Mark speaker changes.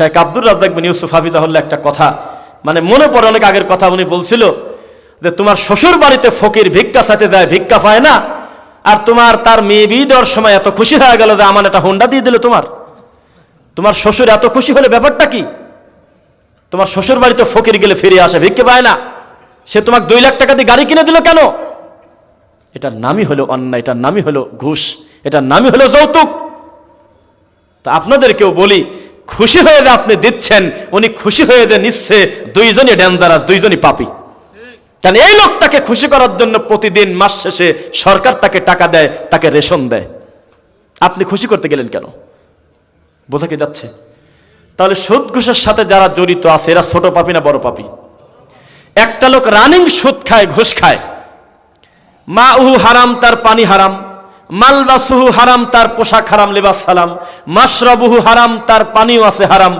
Speaker 1: শেখ আব্দুর রাজ্জাক বিন ইউসুফ হাফিজাহুল্লাহ একটা কথা। মানে মনে পড়ে অনেক আগের কথা উনি বলছিল যে তোমার শ্বশুর বাড়িতে ফকির ভিক্ষা সাথে যায়, ভিক্ষা পায় না। আর তোমার তার মেয়ে বিয়ে দেওয়ার সময় এত খুশি হয়ে গেল যে আমার একটা হোন্ডা দিয়ে দিল তোমার। তোমার শ্বশুর এত খুশি হলে ব্যাপারটা কি? তোমার শ্বশুর বাড়িতে ফকির গেলে ফিরে আসে, ভিক্ষে পায় না। সে তোমাকে দুই লাখ টাকা দিয়ে গাড়ি কিনে দিল কেন? এটার নামই হলো অন্যায়, এটার নামই হলো ঘুষ, এটার নামই হলো যৌতুক। তা আপনাদেরকেও বলি খুশি হয়ে আপনি দিচ্ছেন, উনি খুশি হয়ে নিচ্ছে, দুইজনই ডেঞ্জারাস দুইজনই পাপি। কারণ এই লোকটাকে খুশি করার জন্য প্রতিদিন মাস শেষে সরকার তাকে টাকা দেয়, তাকে রেশন দেয়। আপনি খুশি করতে গেলেন কেন? বোঝা কি যাচ্ছে? তাহলে সুদ ঘুষের সাথে যারা জড়িত আছে, এরা ছোট পাপি না বড় পাপি? একটা লোক রানিং সুদ খায়, ঘুষ খায়। মা উহু হারাম, তার পানি হারাম। মালবাসুহু হারাম তার পোশাক হারাম লেবাস হারাম। মাসরাবুহু হারাম তার পানিও আছে হারাম।